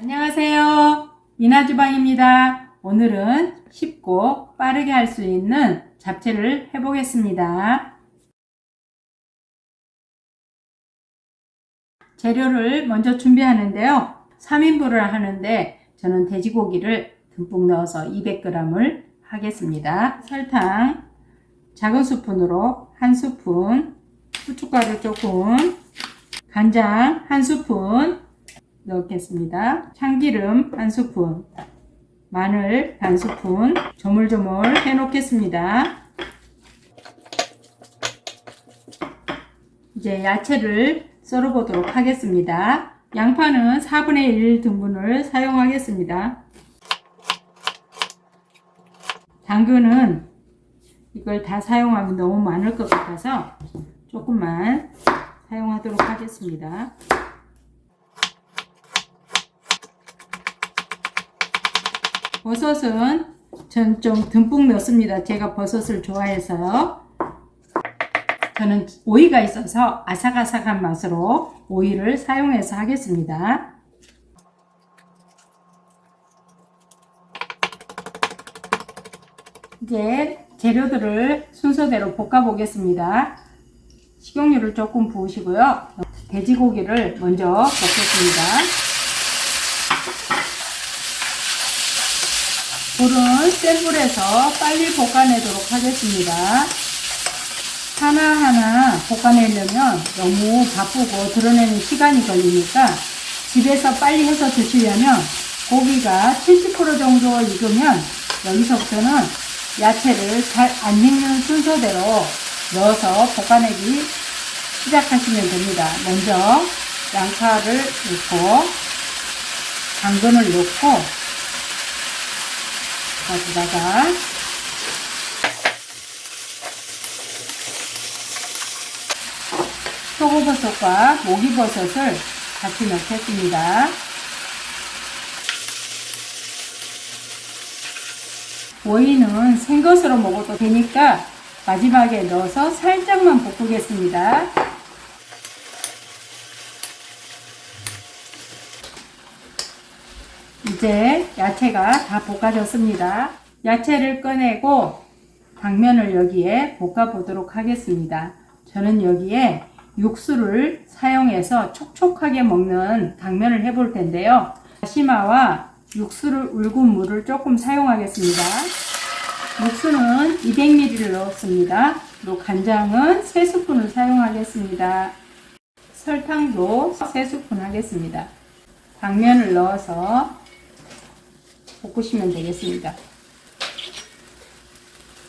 안녕하세요. 미나주방입니다. 오늘은 쉽고 빠르게 할 수 있는 잡채를 해보겠습니다. 재료를 먼저 준비하는데요. 3인분을 하는데 저는 돼지고기를 듬뿍 넣어서 200g을 하겠습니다. 설탕 작은 스푼으로 한 스푼, 후춧가루 조금, 간장 한 스푼 넣겠습니다. 참기름 한 스푼, 마늘 반 스푼, 조물조물 해 놓겠습니다. 이제 야채를 썰어 보도록 하겠습니다. 양파는 4분의 1 등분을 사용하겠습니다. 당근은 이걸 다 사용하면 너무 많을 것 같아서 조금만 사용하도록 하겠습니다. 버섯은 전 좀 듬뿍 넣습니다. 제가 버섯을 좋아해서요. 저는 오이가 있어서 아삭아삭한 맛으로 오이를 사용해서 하겠습니다. 이제 재료들을 순서대로 볶아 보겠습니다. 식용유를 조금 부으시고요. 돼지고기를 먼저 볶겠습니다. 불은 센 불에서 빨리 볶아내도록 하겠습니다. 하나하나 볶아내려면 너무 바쁘고 드러내는 시간이 걸리니까 집에서 빨리 해서 드시려면 고기가 70% 정도 익으면 여기서부터는 야채를 잘 안 익는 순서대로 넣어서 볶아내기 시작하시면 됩니다. 먼저 양파를 넣고 당근을 넣고 가지다가 표고버섯과 모기버섯을 같이 넣겠습니다. 오이는 생것으로 먹어도 되니까 마지막에 넣어서 살짝만 볶으겠습니다. 이제 야채가 다 볶아졌습니다. 야채를 꺼내고 당면을 여기에 볶아 보도록 하겠습니다. 저는 여기에 육수를 사용해서 촉촉하게 먹는 당면을 해볼 텐데요. 다시마와 육수를 울군 물을 조금 사용하겠습니다. 육수는 200ml를 넣었습니다. 그리고 간장은 3스푼을 사용하겠습니다. 설탕도 3스푼 하겠습니다. 당면을 넣어서 볶으시면 되겠습니다.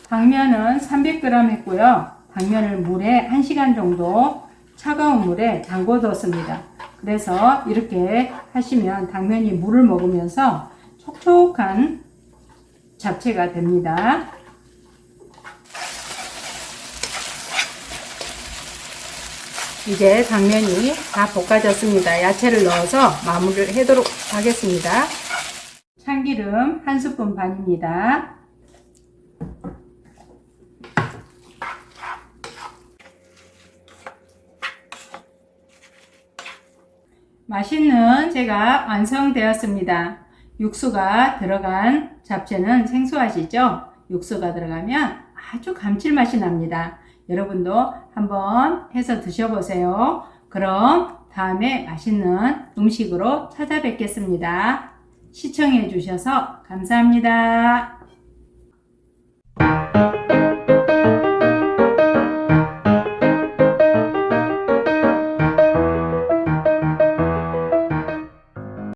당면은 300g 했고요. 당면을 물에 1시간 정도 차가운 물에 담궈뒀습니다. 그래서 이렇게 하시면 당면이 물을 먹으면서 촉촉한 잡채가 됩니다. 이제 당면이 다 볶아졌습니다. 야채를 넣어서 마무리를 하도록 하겠습니다. 참기름 한 스푼 반입니다. 맛있는 제가 완성되었습니다. 육수가 들어간 잡채는 생소하시죠? 육수가 들어가면 아주 감칠맛이 납니다. 여러분도 한번 해서 드셔보세요. 그럼 다음에 맛있는 음식으로 찾아뵙겠습니다. 시청해 주셔서 감사합니다.